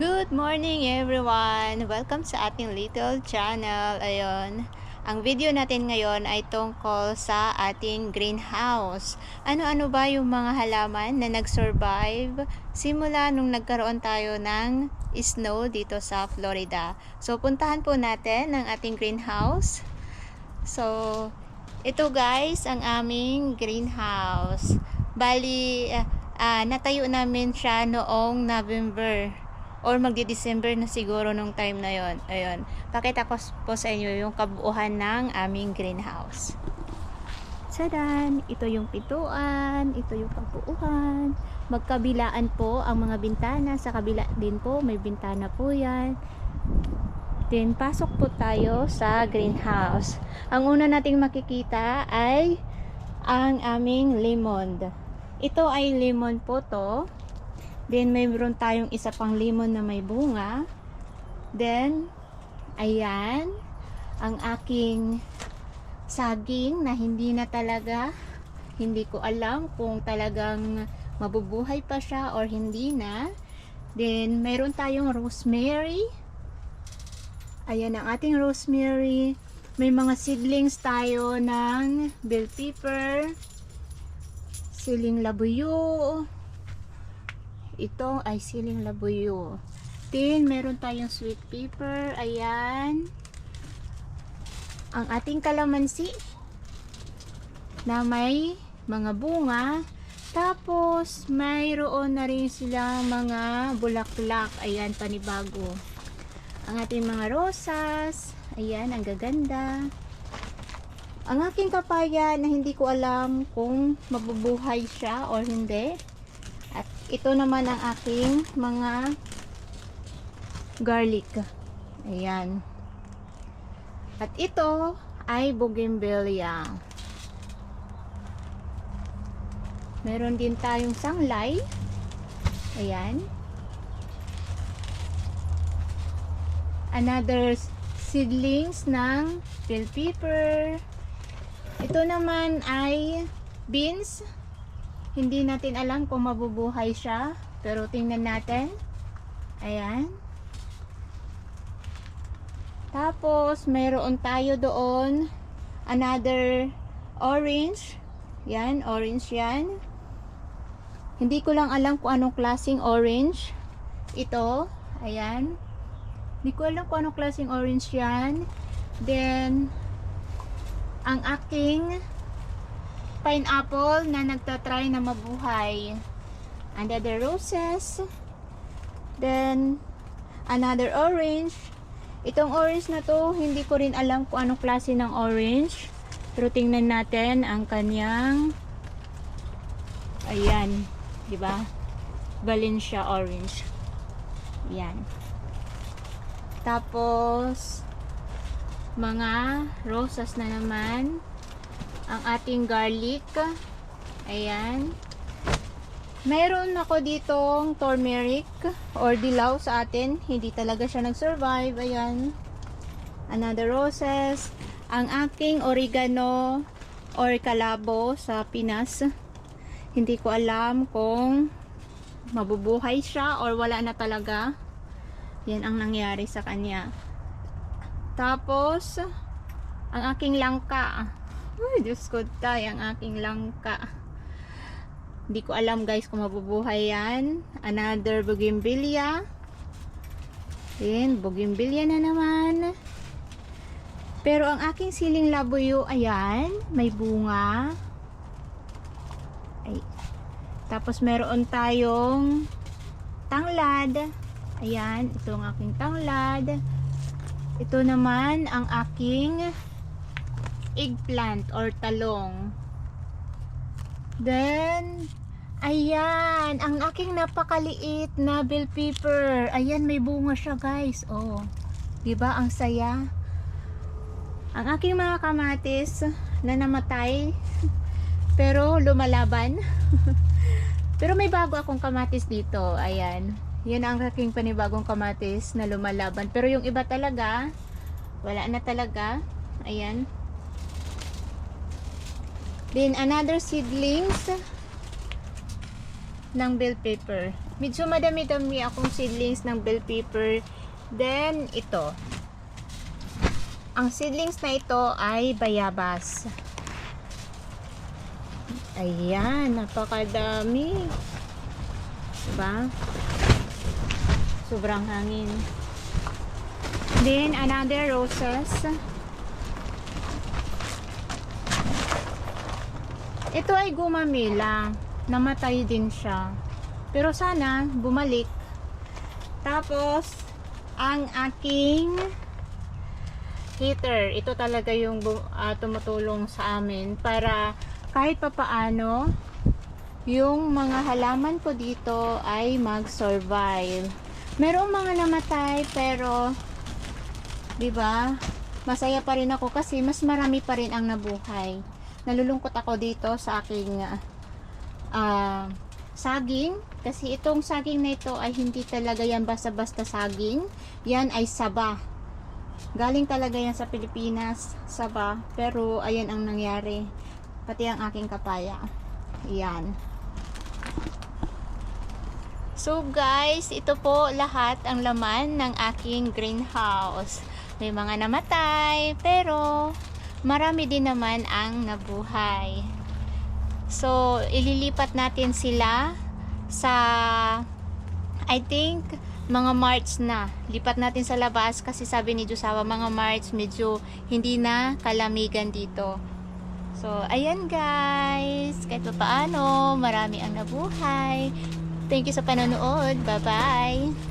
Good morning everyone! Welcome sa ating little channel. Ayun, ang video natin ngayon ay tungkol sa ating greenhouse. Ano-ano ba yung mga halaman na nag-survive simula nung nagkaroon tayo ng snow dito sa Florida. So, puntahan po natin ang ating greenhouse. So, ito guys, ang aming greenhouse. Bali, ah, natayo namin siya noong November or magdi-December na siguro nung time na yon. Ayun. Pakita ko po sa inyo yung kabuuhan ng aming greenhouse. Sadan, ito yung pintuan, ito yung kabuuhan. Magkabilaan po ang mga bintana. Sa kabila din po, may bintana po yan. Then, pasok po tayo sa greenhouse. Ang una nating makikita ay ang aming lemon. Ito ay lemon po to. Then, mayroon tayong isa pang lemon na may bunga. Then, ayan, ang aking saging na hindi na talaga, hindi ko alam kung talagang mabubuhay pa siya or hindi na. Then, mayroon tayong rosemary. Ayan ang ating rosemary. May mga seedlings tayo ng bell pepper, siling labuyo, ito ay siling labuyo. Then, meron tayong sweet pepper. Ayan. Ang ating kalamansi na may mga bunga. Tapos, mayroon na rin silang mga bulaklak. Ayan, panibago. Ang ating mga rosas. Ayan, ang gaganda. Ang aking papaya na hindi ko alam kung mabubuhay siya or hindi. Ito naman ang aking mga garlic. Ayan. At ito ay bougainvillea. Meron din tayong sanglay. Ayan. Another seedlings ng bell pepper. Ito naman ay beans. Hindi natin alam kung mabubuhay siya. Pero tingnan natin. Ayan. Tapos, mayroon tayo doon. Another orange. Yan, orange yan. Hindi ko lang alam kung anong klaseng orange. Ito. Ayan. Hindi ko alam kung anong klaseng orange yan. Then, ang aking pineapple na nagtatry na mabuhay. Another roses. Then, another orange. Itong orange na to, hindi ko rin alam kung anong klase ng orange. Pero tingnan natin ang kanyang ayan, 'di ba? Valencia orange. Yan. Tapos mga rosas na naman ang ating garlic. Ayan. Mayroon ako ditong turmeric or dilaw sa atin. Hindi talaga siya nag-survive. Ayan. Another roses. Ang aking oregano or kalabo sa Pinas. Hindi ko alam kung mabubuhay siya or wala na talaga. Yan ang nangyari sa kanya. Tapos, ang aking langka. Ay, Diyos ko tay, ang aking langka. Hindi ko alam guys kung mabubuhay yan. Another bougainvillea. Then, bougainvillea na naman. Pero ang aking siling labuyo, ayan, may bunga. Ay. Tapos meron tayong tanglad. Ayan, ito ang aking tanglad. Ito naman ang aking eggplant or talong. Then, ayan, ang aking napakaliit na bell pepper. Ayan, may bunga siya guys. Oh, 'di ba ang saya? Ang aking mga kamatis na namatay pero lumalaban. pero may bago akong kamatis dito. Ayan. Yan ang aking panibagong kamatis na lumalaban. Pero yung iba talaga, wala na talaga. Ayan. Then another seedlings. ng bell pepper. Medyo madami-dami akong seedlings ng bell pepper. Then, ito. Ang seedlings na ito ay bayabas. Ayan, napakadami. Diba? Sobrang hangin. Then, another roses. Ito ay gumamila. Namatay din siya. Pero sana, bumalik. Tapos, ang aking heater. Ito talaga yung ah, tumutulong sa amin para kahit papaano yung mga halaman ko dito ay mag-survive. Merong mga namatay pero 'di ba? Masaya pa rin ako kasi mas marami pa rin ang nabuhay. Nalulungkot ako dito sa aking ah, saging kasi itong saging na ito ay hindi talaga yan basta-basta saging. Yan ay saba. Galing talaga yan sa Pilipinas, saba. Pero ayan ang nangyari. Pati ang aking kapaya. Yan. So guys, ito po lahat ang laman ng aking greenhouse. May mga namatay, pero marami din naman ang nabuhay. So, ililipat natin sila sa I think mga March na. Lipat natin sa labas kasi sabi ni Josawa mga March medyo hindi na kalamigan dito. So, ayan guys. Kahit pa paano, marami ang nabuhay. Thank you sa panonood. Bye-bye.